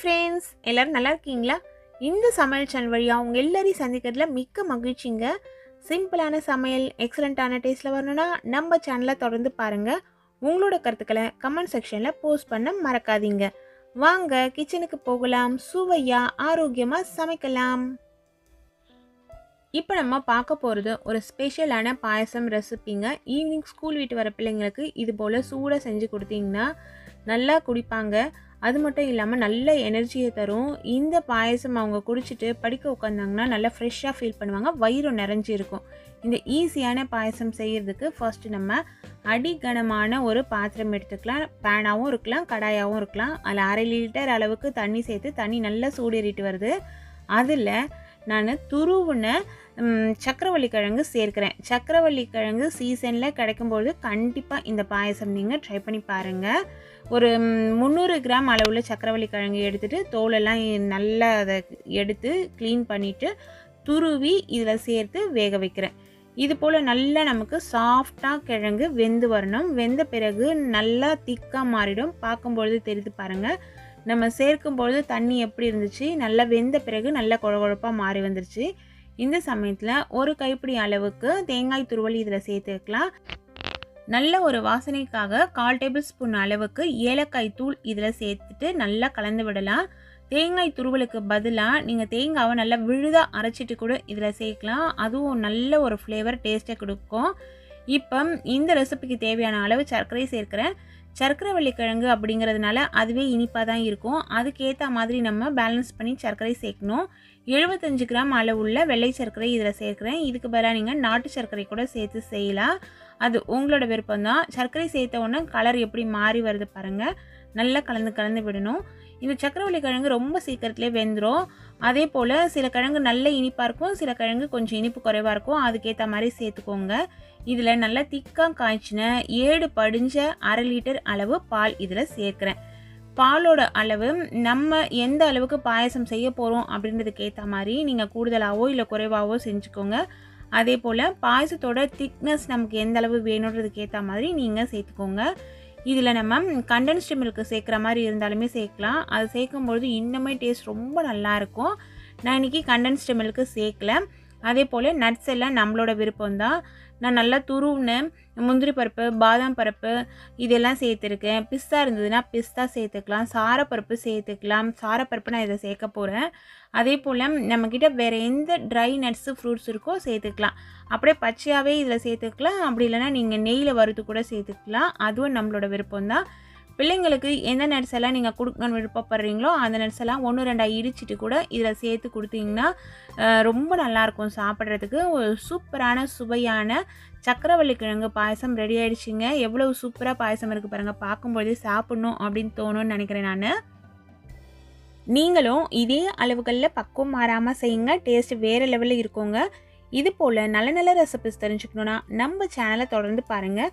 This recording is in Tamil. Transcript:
ஃப்ரெண்ட்ஸ் எல்லோரும் நல்லா இருக்கீங்களா? இந்த சமையல் சேனல் வழியாக அவங்க எல்லாரையும் சந்திக்கிறதுல மிக்க மகிழ்ச்சிங்க. சிம்பிளான சமையல் எக்ஸலண்ட்டான டேஸ்ட்டில் வரணும்னா நம்ம சேனலை தொடர்ந்து பாருங்கள் உங்களோட கருத்துக்களை கமெண்ட் செக்ஷனில் போஸ்ட் பண்ண மறக்காதீங்க. வாங்க கிச்சனுக்கு போகலாம். சுவையாக ஆரோக்கியமாக சமைக்கலாம். இப்போ நம்ம பார்க்க போகிறது ஒரு ஸ்பெஷலான பாயசம் ரெசிபிங்க ஈவினிங் ஸ்கூல் வீட்டு வர பிள்ளைங்களுக்கு இது போல் சூடாக செஞ்சு கொடுத்தீங்கன்னா நல்லா குடிப்பாங்க. அது மட்டும் இல்லாமல் நல்ல எனர்ஜியை தரும். இந்த பாயசம் அவங்க குடிச்சிட்டு படிக்க உட்காந்தாங்கன்னா நல்லா ஃப்ரெஷ்ஷாக ஃபீல் பண்ணுவாங்க. வயிறு நிறைஞ்சி இருக்கும். இந்த ஈஸியான பாயசம் செய்கிறதுக்கு ஃபர்ஸ்ட் நம்ம அடிகனமான ஒரு பாத்திரம் எடுத்துக்கலாம். பேனாகவும் இருக்கலாம் கடாயாகவும் இருக்கலாம். அதில் அரை லிட்டர் அளவுக்கு தண்ணி சேர்த்து தண்ணி நல்லா சூடேறிட்டு வருது. அதில் நான் துருவுன சக்கரவள்ளி கிழங்கு சேர்க்கிறேன். சக்கரவள்ளி கிழங்கு சீசனில் கிடைக்கும்போது கண்டிப்பாக இந்த பாயசம் நீங்கள் ட்ரை பண்ணி பாருங்கள் ஒரு முந்நூறு கிராம் அளவில் சக்கரவள்ளி கிழங்கு எடுத்துகிட்டு தோலெல்லாம் நல்லா அதை எடுத்து க்ளீன் பண்ணிவிட்டு துருவி இதில் சேர்த்து வேக வைக்கிறேன். இது போல் நல்லா நமக்கு சாஃப்டாக கிழங்கு வெந்து வரணும். வெந்த பிறகு நல்லா திக்காக மாறிடும். பார்க்கும்பொழுது தெரிந்து பாருங்கள் நம்ம சேர்க்கும் பொழுது தண்ணி எப்படி இருந்துச்சு? நல்லா வெந்த பிறகு நல்லா குழகுழப்பாக மாறி வந்துருச்சு. இந்த சமயத்தில் ஒரு கைப்பிடி அளவுக்கு தேங்காய் துருவல் இதில் சேர்த்துக்கலாம். நல்ல ஒரு வாசனைக்காக கால் டேபிள் ஸ்பூன் அளவுக்கு ஏலக்காய் தூள் இதில் சேர்த்துட்டு நல்லா கலந்து விடலாம். தேங்காய் துருவலுக்கு பதிலாக நீங்கள் தேங்காவை நல்லா விழுதாக அரைச்சிட்டு கூட இதில் சேர்க்கலாம். அதுவும் நல்ல ஒரு ஃப்ளேவர் டேஸ்ட்டை கொடுக்கும். இப்போ இந்த ரெசிபிக்கு தேவையான அளவு சர்க்கரை சேர்க்கிறேன் சர்க்கரை வள்ளிக்கிழங்கு அப்படிங்கிறதுனால அதுவே இனிப்பாக தான் இருக்கும். அதுக்கேற்ற மாதிரி நம்ம பேலன்ஸ் பண்ணி சர்க்கரை சேர்க்கணும். எழுபத்தஞ்சு கிராம் அளவுள்ள வெள்ளை சர்க்கரை இதில் சேர்க்குறேன். இதுக்கு பதிலாக நீங்கள் நாட்டு சர்க்கரை கூட சேர்த்து செய்யலாம். அது உங்களோட விருப்பம் தான். சர்க்கரை சேர்த்த உடனே கலர் எப்படி மாறி வருது பாருங்கள் நல்லா கலந்து கலந்து விடணும். இந்த சக்கரவள்ளி கிழங்கு ரொம்ப சீக்கிரத்துலேயே வெந்துடும் அதே போல் சில கிழங்கு நல்ல இனிப்பாக இருக்கும். சில கிழங்கு கொஞ்சம் இனிப்பு குறைவாக இருக்கும். அதுக்கேற்ற மாதிரி சேர்த்துக்கோங்க. இதில் நல்லா திக்காக காய்ச்சின ஏழு படிஞ்ச அரை லிட்டர் அளவு பால் இதில் சேர்க்குறேன். பாலோட அளவு நம்ம எந்த அளவுக்கு பாயசம் செய்ய போகிறோம் அப்படின்றதுக்கு ஏற்ற மாதிரி நீங்கள் கூடுதலாகவோ இல்லை குறைவாகவோ செஞ்சுக்கோங்க. அதே போல் பாயசத்தோட திக்னஸ் நமக்கு எந்த அளவு வேணுன்றதுக்கு ஏற்ற மாதிரி நீங்கள் சேர்த்துக்கோங்க. இதில் நம்ம கண்டென்ஸ்டு மில்க் சேர்க்குற மாதிரி இருந்தாலுமே சேர்க்கலாம். அது சேர்க்கும்பொழுது இன்னுமே டேஸ்ட் ரொம்ப நல்லாயிருக்கும் நான் இன்றைக்கி கண்டென்ஸ்டு மில்க்கு சேர்க்கல. அதே போல் நட்ஸ் எல்லாம் நம்மளோட விருப்பம்தான். நான் நல்லா துருவுனேன் முந்திரி பருப்பு பாதாம் பருப்பு இதெல்லாம் சேர்த்துருக்கேன். பிஸ்தா இருந்ததுன்னா பிஸ்தா சேர்த்துக்கலாம். சாரப்பருப்பு சேர்த்துக்கலாம். சாரப்பருப்பு நான் இதை சேர்க்க போகிறேன் அதே போல் நம்மக்கிட்ட வேறு எந்த ட்ரை நட்ஸு ஃப்ரூட்ஸ் இருக்கோ சேர்த்துக்கலாம். அப்படியே பச்சையாகவே இதில் சேர்த்துக்கலாம். அப்படி இல்லைன்னா நீங்கள் நெய்யில் வறுத்து கூட சேர்த்துக்கலாம். அதுவும் நம்மளோட விருப்பம் தான் பிள்ளைங்களுக்கு எந்த நட்ஸ் எல்லாம் நீங்கள் கொடுக்கணும்னு விருப்பப்படுறீங்களோ அந்த நட்ஸ் எல்லாம் ஒன்று ரெண்டாக இடிச்சிட்டு கூட இதில் சேர்த்து கொடுத்தீங்கன்னா ரொம்ப நல்லாயிருக்கும் சாப்பிட்றதுக்கு. ஒரு சூப்பரான சுவையான சக்கரவள்ளி கிழங்கு பாயசம் ரெடி ஆகிடுச்சிங்க எவ்வளோ சூப்பராக பாயசம் இருக்குது பாருங்கள் பார்க்கும்பொழுதே சாப்பிட்ணும் அப்படின்னு தோணும்னு நினைக்கிறேன் நான். நீங்களும் இதே அளவுகளில் பக்குவம் மாறாமல் செய்யுங்க. டேஸ்ட் வேறு லெவலில் இருக்குங்க. இது போல் நல்ல நல்ல ரெசிபிஸ் தெரிஞ்சுக்கணுன்னா நம்ம சேனலை தொடர்ந்து பாருங்கள்